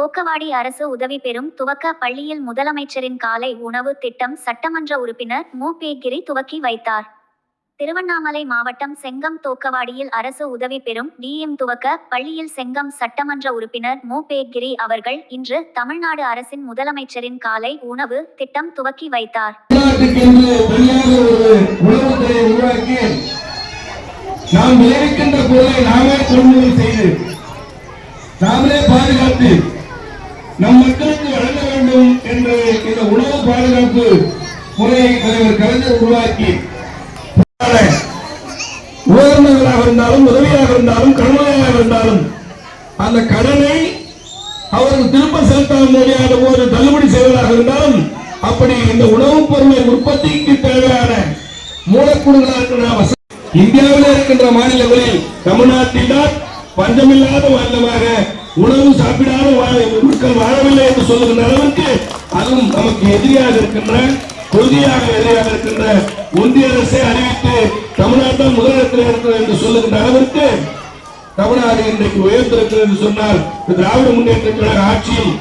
தோக்கவாடி அரசு உதவி பெறும் துவக்க பள்ளியில் முதலமைச்சரின் காலை உணவு திட்டம் சட்டமன்ற உறுப்பினர் மு. பே. கிரி துவக்கி வைத்தார். திருவண்ணாமலை மாவட்டம் செங்கம் தோக்கவாடியில் அரசு உதவி பெறும் டிஎம் துவக்க பள்ளியில் செங்கம் சட்டமன்ற உறுப்பினர் மு. பே. கிரி அவர்கள் இன்று தமிழ்நாடு அரசின் முதலமைச்சரின் காலை உணவு திட்டம் துவக்கி வைத்தார். நாம் விளைவிக்கின்ற பொருளை நாமே கொள்முதல் செய்து நாமளே பாதுகாத்து நம் மக்களுக்கு வழங்க வேண்டும் என்று இந்த உணவு பாதுகாப்பு முறையை தலைவர் கலைஞர் உருவாக்கி. உயர்ந்தவராக இருந்தாலும் உதவியாக இருந்தாலும் கடமையாக இருந்தாலும் அந்த கடனை அவர்கள் திரும்ப செலுத்த முடியாத போது தள்ளுபடி செய்வதாக இருந்தாலும் அப்படி இந்த உணவுப் பொருளை உற்பத்திக்கு தேவையான மூலக்கூறுகளாக இந்தியாவில் இருக்கின்ற மாநிலங்களில் தமிழ்நாட்டில் தான் பஞ்சமில்லாத மாநிலமாக உணவு சாப்பிடாம மக்கள் வாழவில்லை என்று சொல்லுகின்ற அளவுக்கு அதுவும் நமக்கு எதிரியாக இருக்கின்ற கொள்கையாக எதிரியாக இருக்கின்ற ஒன்றிய அரசை அறிவித்து தமிழ்நாட்டில் முதலிடத்தில் இருக்கிறது என்று சொல்லுகின்ற அளவிற்கு தமிழ்நாடு இன்றைக்கு உயர்ந்திருக்கிறது என்று சொன்னால் திராவிட முன்னேற்ற கழக ஆட்சியும்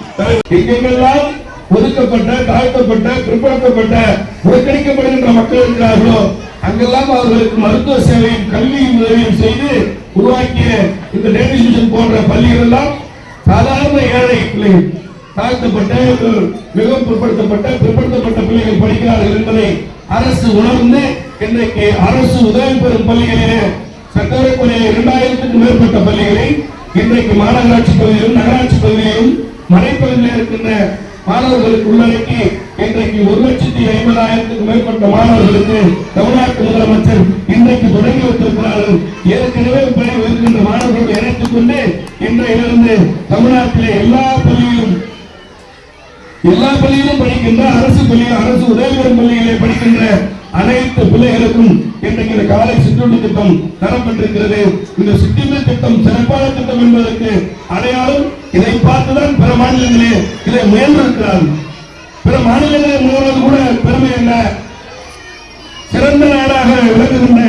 எங்கெங்கெல்லாம் ஒதுக்கப்பட்ட தாழ்த்தப்பட்ட பிற்படுத்தப்பட்ட புறக்கணிக்கப்படுகின்ற மக்கள் இருக்கிறார்களோ அங்கெல்லாம் அவர்களுக்கு மருத்துவ சேவையும் கல்வியும் உதவியும் செய்து உருவாக்கிய இந்த டேனிஷ் போன்ற பள்ளிகள் எல்லாம் சாதாரண ஏழை பிள்ளைகள் தாழ்த்தப்பட்ட மிகவும் பிற்படுத்தப்பட்ட பிற்படுத்தப்பட்ட பிள்ளைகள் படிக்கிறார்கள் என்பதை அரசு உணர்ந்து இன்றைக்கு அரசு உதவி பெறும் பள்ளிகளிலே சட்டவரைக்குரிய இரண்டாயிரத்துக்கும் மேற்பட்ட பள்ளிகளை இன்றைக்கு மாநகராட்சி பகுதியிலும் நகராட்சி பகுதியிலும் மலைப்பகுதியில் இருக்கின்ற மாணவர்களுக்கு உள்ளடக்கி இன்றைக்கு ஒரு லட்சத்தி ஐம்பதாயிரத்துக்கு மேற்பட்ட மாணவர்களுக்கு தமிழ்நாட்டு முதலமைச்சர் இன்றைக்கு தொடங்கி வைத்திருக்கிறார்கள். ஏற்கனவே பணி இருக்கின்ற மாணவர்களை இணைத்துக் கொண்டு இன்றையிலிருந்து தமிழ்நாட்டிலே எல்லா பள்ளியிலும் எல்லா பள்ளியிலும் படிக்கின்ற அரசு பள்ளியில் அரசு உதவிபெறும் பள்ளிகளை படிக்கின்ற அனைத்து பிள்ளைகளுக்கும் இன்றைக்கு இந்த காலை சிற்றுண்டி திட்டம் தரப்பட்டிருக்கிறது. இந்த சிற்றுண்டி திட்டம் சிறப்பான திட்டம் என்பதற்கு அடையாளம் இதை பார்த்துதான் பிற மாநிலங்களே இதை முயன்றிருக்கிறார்கள். பிற மாநிலங்களில் முயல்வது கூட பெருமை என்ன? சிறந்த நாடாக விளங்குகின்ற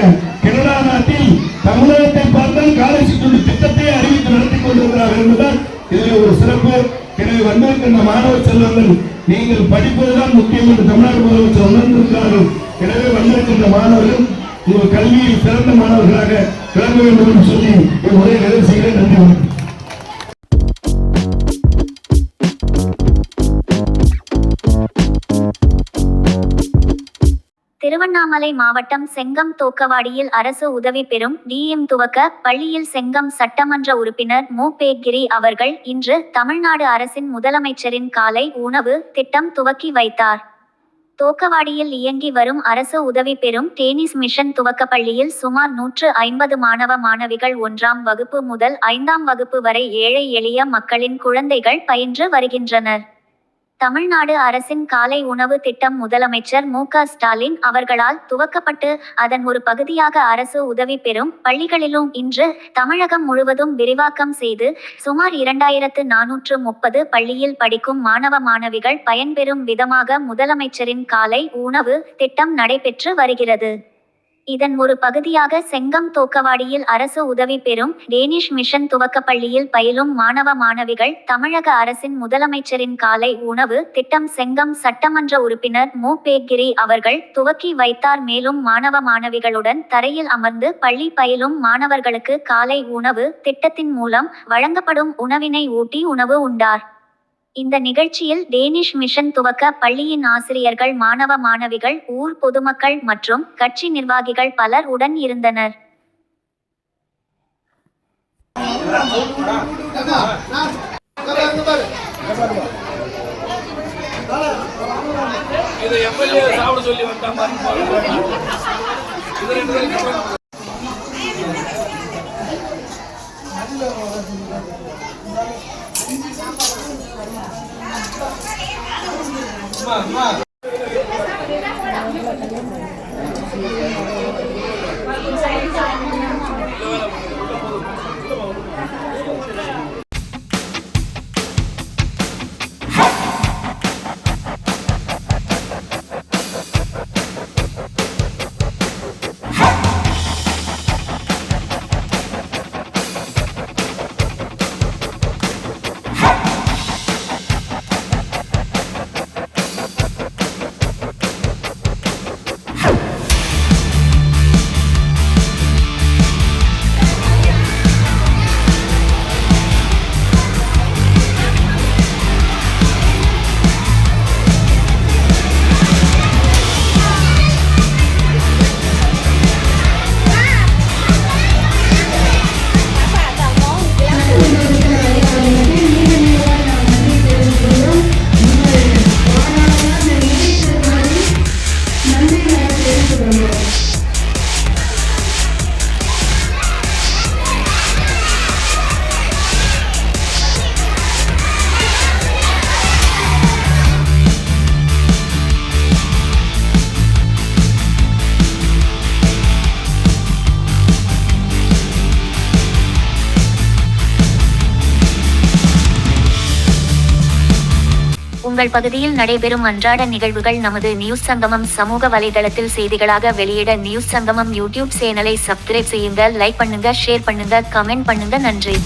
கனடா நாட்டில் தமிழகத்தை பார்த்தால் காலை சிற்றுண்டி திட்டத்தை அறிவித்து நடத்தி கொண்டிருக்கிறார்கள் என்பதுதான் இதில் ஒரு சிறப்பு. எனவே வந்திருக்கின்ற மாணவ செல்வங்கள் நீங்கள் படிப்பதுதான் முக்கியம் என்று தமிழ்நாடு முதலமைச்சர் உணர்ந்திருக்கிறார்கள். எனவே வந்திருக்கின்ற மாணவர்கள் உங்கள் கல்வியில் சிறந்த மாணவர்களாக விளங்க வேண்டும் என்று சொல்லி இம்முறை நிறைவு செய்கிறேன். நன்றி வணக்கம். திருவண்ணாமலை மாவட்டம் செங்கம் தோக்கவாடியில் அரசு உதவி பெறும் டிஎம் துவக்க பள்ளியில் செங்கம் சட்டமன்ற உறுப்பினர் மு. பேகிரி அவர்கள் இன்று தமிழ்நாடு அரசின் முதலமைச்சரின் காலை உணவு திட்டம் துவக்கி வைத்தார். தோக்கவாடியில் இயங்கி வரும் அரசு உதவி பெறும் டேனிஸ் மிஷன் துவக்க பள்ளியில் சுமார் நூற்று ஐம்பது மாணவ மாணவிகள் ஒன்றாம் வகுப்பு முதல் ஐந்தாம் வகுப்பு வரை ஏழை எளிய மக்களின் குழந்தைகள் பயின்று வருகின்றனர். தமிழ்நாடு அரசின் காலை உணவு திட்டம் முதலமைச்சர் மு க ஸ்டாலின் அவர்களால் துவக்கப்பட்டு அதன் ஒரு பகுதியாக அரசு உதவி பெறும் பள்ளிகளிலும் இன்று தமிழகம் முழுவதும் விரிவாக்கம் செய்து சுமார் இரண்டாயிரத்து நானூற்று முப்பது பள்ளியில் படிக்கும் மாணவ மாணவிகள் பயன்பெறும் விதமாக முதலமைச்சரின் காலை உணவு திட்டம் நடைபெற்று வருகிறது. இதன் ஒரு பகுதியாக செங்கம் தோக்கவாடியில் அரசு உதவி பெறும் டேனிஷ் மிஷன் துவக்கப்பள்ளியில் பயிலும் மாணவ மாணவிகள் தமிழக அரசின் முதலமைச்சரின் காலை உணவு திட்டம் செங்கம் சட்டமன்ற உறுப்பினர் மு. பேகிரி அவர்கள் துவக்கி வைத்தார். மேலும் மாணவ மாணவிகளுடன் தரையில் அமர்ந்து பள்ளி பயிலும் மாணவர்களுக்கு காலை உணவு திட்டத்தின் மூலம் வழங்கப்படும் உணவினை ஊட்டி உணவு உண்டார். இந்த நிகழ்ச்சியில் டேனிஷ் மிஷன் துவக்க பள்ளியின் ஆசிரியர்கள் மாணவ மாணவிகள் ஊர் பொதுமக்கள் மற்றும் கட்சி நிர்வாகிகள் பலர் உடன் இருந்தனர். இது எம்எல்ஏ அம்மா அம்மா உங்கள் பகுதியில் நடைபெறும் அன்றாட நிகழ்வுகள் நமது நியூஸ் சங்கமம் சமூக வலைதளத்தில் செய்திகளாக வெளியிட நியூஸ் சங்கமம் யூடியூப் சேனலை சப்ஸ்கிரைப் செய்யுங்க லைக் பண்ணுங்க ஷேர் பண்ணுங்க கமெண்ட் பண்ணுங்க நன்றி.